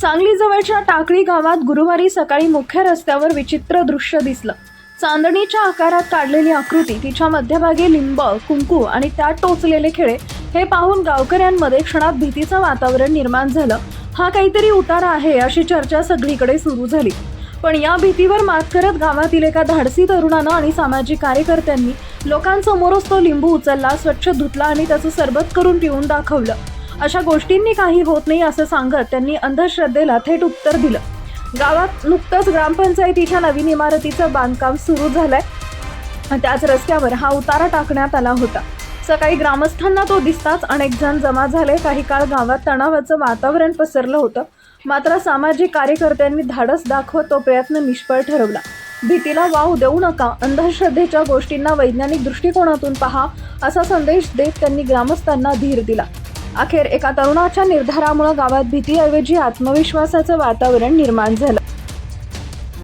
सांगली जवळच्या टाकळी गावात गुरुवारी सकाळी मुख्य रस्त्यावर विचित्र दृश्य दिसलं. चांदणीच्या आकारात काढलेली आकृती तिच्या मध्यभागी लिंब कुंकू आणि त्यात टोचलेले खिळे हे पाहून गावकऱ्यांमध्ये क्षणात भीतीचं वातावरण निर्माण झालं. हा काहीतरी उतारा आहे अशी चर्चा सगळीकडे सुरू झाली. पण या भीतीवर मात करत गावातील एका धाडसी तरुणानं आणि सामाजिक कार्यकर्त्यांनी लोकांसमोरच तो लिंबू उचलला स्वच्छ धुतला आणि त्याचं सरबत करून पिऊन दाखवलं. अशा गोष्टींनी काही होत नाही असं सांगत त्यांनी अंधश्रद्धेला थेट उत्तर दिलं. गावात नुकतंच ग्रामपंचायतीच्या नवीन इमारतीचं बांधकाम सुरू झालंय. त्याच रस्त्यावर हा उतारा टाकण्यात आला होता. सकाळी ग्रामस्थांना तो दिसताच अनेक जण जमा झाले. काही काळ गावात तणावाचं वातावरण पसरलं होतं. मात्र सामाजिक कार्यकर्त्यांनी धाडस दाखवत तो प्रयत्न निष्फळ ठरवला. भीतीला वाव देऊ नका अंधश्रद्धेच्या गोष्टींना वैज्ञानिक दृष्टिकोनातून पहा असा संदेश देत त्यांनी ग्रामस्थांना धीर दिला. अखेर एका तरुणाच्या निर्धारामुळे गावात भीतीऐवजी आत्मविश्वासाचं वातावरण निर्माण झालं.